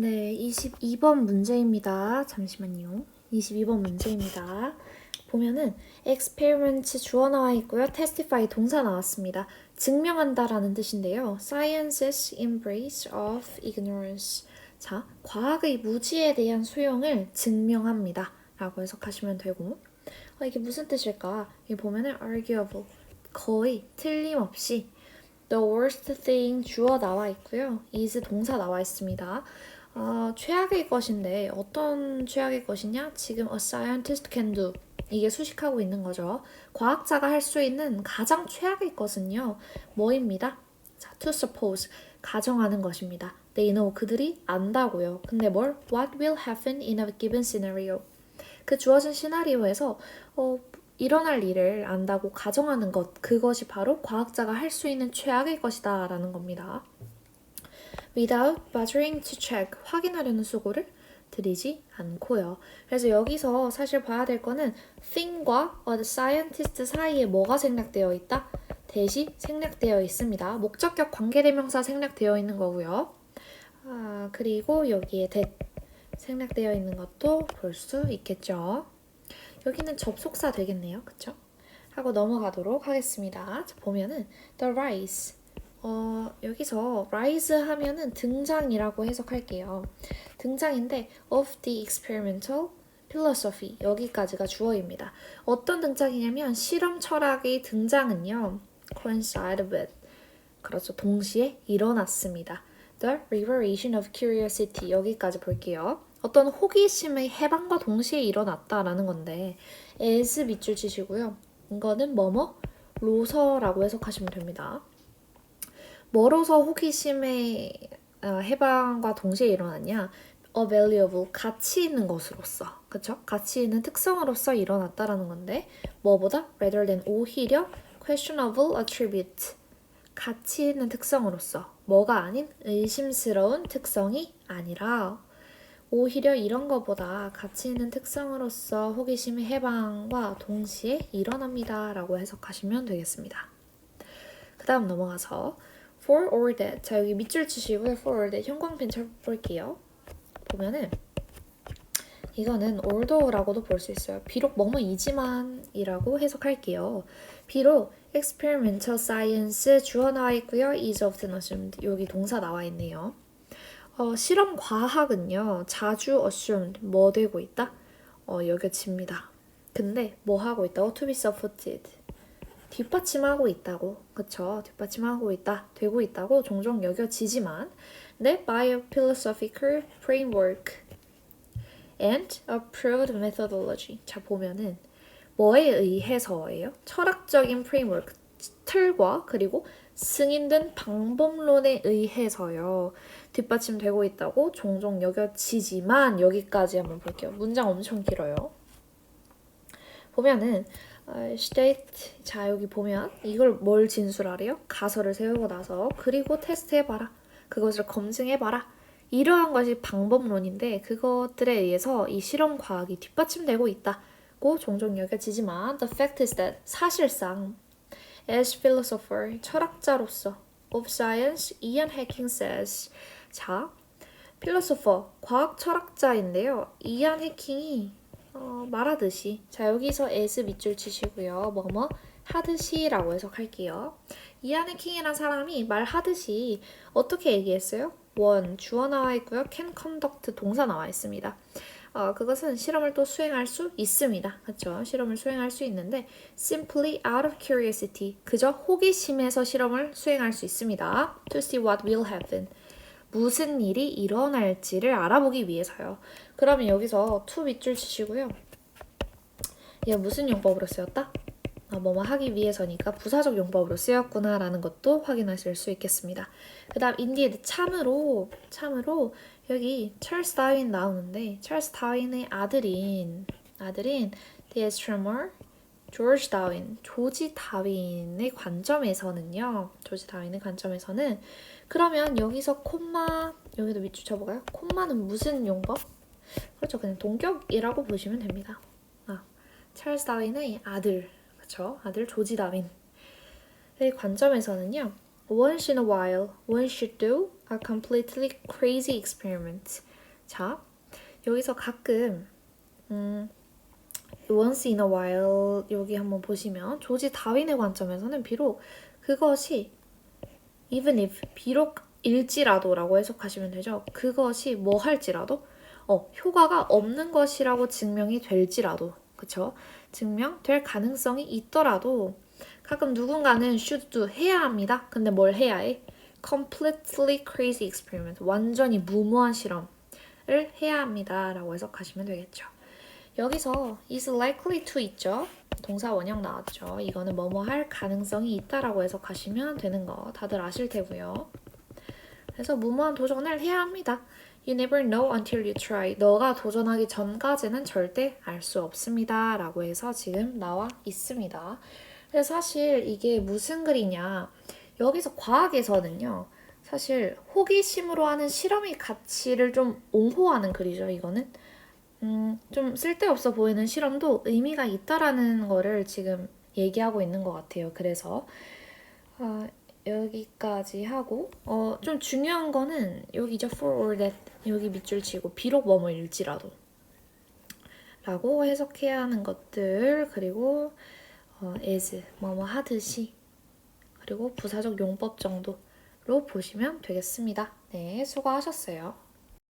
네, 22번 문제입니다. 잠시만요. 22번 문제입니다. 보면은 experiment 주어 나와 있고요. testify 동사 나왔습니다. 증명한다라는 뜻인데요. science's embrace of ignorance. 자, 과학의 무지에 대한 수용을 증명합니다. 라고 해석하시면 되고 어, 이게 무슨 뜻일까? 여기 보면은 arguable 거의 틀림없이 The worst thing 주어 나와 있고요. is 동사 나와 있습니다. 어, 최악의 것인데 어떤 최악의 것이냐? 지금 a scientist can do 이게 수식하고 있는 거죠. 과학자가 할 수 있는 가장 최악의 것은요. 뭐입니다? 자, to suppose 가정하는 것입니다. They know 그들이 안다고요. 근데 뭘? What will happen in a given scenario? 그 주어진 시나리오에서 어, 일어날 일을 안다고 가정하는 것, 그것이 바로 과학자가 할 수 있는 최악의 것이다 라는 겁니다. Without bothering to check, 확인하려는 수고를 들이지 않고요. 그래서 여기서 사실 봐야 될 거는 thing과 the scientist 사이에 뭐가 생략되어 있다? 대시 생략되어 있습니다. 목적격 관계대명사 생략되어 있는 거고요. 아, 그리고 여기에 that 생략되어 있는 것도 볼 수 있겠죠. 여기는 접속사 되겠네요. 그쵸? 하고 넘어가도록 하겠습니다. 자, 보면은 the rise. 어, 여기서 rise 하면은 등장이라고 해석할게요. 등장인데 of the experimental philosophy 여기까지가 주어입니다. 어떤 등장이냐면 실험 철학의 등장은요. coincide with 그렇죠. 동시에 일어났습니다. The revelation of curiosity 여기까지 볼게요. 어떤 호기심의 해방과 동시에 일어났다라는 건데 as 밑줄 치시고요. 이거는 뭐뭐 로서라고 해석하시면 됩니다. 뭐로서 호기심의 어, 해방과 동시에 일어났냐? a valuable 가치 있는 것으로서 그쵸? 가치 있는 특성으로서 일어났다라는 건데 뭐보다 rather than 오히려 questionable attribute 가치 있는 특성으로서 뭐가 아닌 의심스러운 특성이 아니라 오히려 이런 것보다 가치 있는 특성으로서 호기심의 해방과 동시에 일어납니다. 라고 해석하시면 되겠습니다. 그 다음 넘어가서 for or that 자 여기 밑줄 치시고요. for or that 형광펜 쳐볼게요. 보면은 이거는 although라고도 볼 수 있어요. 비록 뭐뭐이지만 이라고 해석할게요. 비록 experimental science 주어 나와 있고요. is often assumed 여기 동사 나와 있네요. 어, 실험 과학은요, 자주 assumed 뭐 되고 있다? 어, 여겨집니다. 근데 뭐 하고 있다고? to be supported. 뒷받침하고 있다고. 그쵸? 뒷받침하고 있다. 되고 있다고 종종 여겨지지만, 네, by a philosophical framework and approved methodology. 자, 보면은 뭐에 의해서예요? 철학적인 프레임워크, 틀과 그리고 승인된 방법론에 의해서요. 뒷받침되고 있다고 종종 여겨지지만 여기까지 한번 볼게요. 문장 엄청 길어요. 보면은 어, state 자 여기 보면 이걸 뭘 진술하래요? 가설을 세우고 나서 그리고 테스트해봐라. 그것을 검증해봐라. 이러한 것이 방법론인데 그것들에 의해서 이 실험 과학이 뒷받침되고 있다고 종종 여겨지지만 the fact is that 사실상 as philosopher 철학자로서 of science 이안 해킹 says 자, 필로소퍼, 과학 철학자인데요. 이안 해킹이 어, 말하듯이 자 여기서 as 밑줄 치시고요. 뭐뭐 하듯이라고 해석할게요. 이안 해킹이란 사람이 말하듯이 어떻게 얘기했어요? 원 주어 나와 있고요. can conduct 동사 나와 있습니다. 어, 그것은 실험을 또 수행할 수 있습니다. 그렇죠? 실험을 수행할 수 있는데 simply out of curiosity 그저 호기심에서 실험을 수행할 수 있습니다. to see what will happen 무슨 일이 일어날지를 알아보기 위해서요. 그러면 여기서 to 밑줄 치시고요. 얘 무슨 용법으로 쓰였다? 아, 뭐뭐 하기 위해서니까 부사적 용법으로 쓰였구나라는 것도 확인하실 수 있겠습니다. 그 다음 indeed 참으로 참으로 여기 찰스 다윈 나오는데 찰스 다윈의 아들인 아들인 astronomer 조지 다윈, 조지 다윈의 관점에서는요. 조지 다윈의 관점에서는 그러면 여기서 콤마 여기도 밑줄 쳐볼까요? 콤마는 무슨 용법? 그렇죠. 그냥 동격이라고 보시면 됩니다. 아, 찰스 다윈의 아들, 그렇죠? 아들 조지 다윈의 관점에서는요. Once in a while, one should do a completely crazy experiment. 자, 여기서 가끔 음, once in a while 여기 한번 보시면 조지 다윈의 관점에서는 비록 그것이 even if 비록 일지라도라고 해석하시면 되죠. 그것이 뭐 할지라도 어, 효과가 없는 것이라고 증명이 될지라도 그쵸? 증명될 가능성이 있더라도 가끔 누군가는 should 해야 합니다. 근데 뭘 해야 해? completely crazy experiment 완전히 무모한 실험을 해야 합니다. 라고 해석하시면 되겠죠. 여기서 is likely to 있죠. 동사 원형 나왔죠. 이거는 뭐뭐 할 가능성이 있다라고 해석하시면 되는 거 다들 아실 테고요. 그래서 무모한 도전을 해야 합니다. You never know until you try. 너가 도전하기 전까지는 절대 알 수 없습니다. 라고 해서 지금 나와 있습니다. 그래서 사실 이게 무슨 글이냐. 여기서 과학에서는요. 사실 호기심으로 하는 실험의 가치를 좀 옹호하는 글이죠. 이거는. 음, 좀 쓸데없어 보이는 실험도 의미가 있다라는 거를 지금 얘기하고 있는 것 같아요. 그래서 아, 여기까지 하고 어, 좀 중요한 거는 여기죠. for or that 여기 밑줄 치고 비록 뭐뭐일지라도 라고 해석해야 하는 것들 그리고 어, as 뭐뭐 하듯이 그리고 부사적 용법 정도로 보시면 되겠습니다. 네, 수고하셨어요.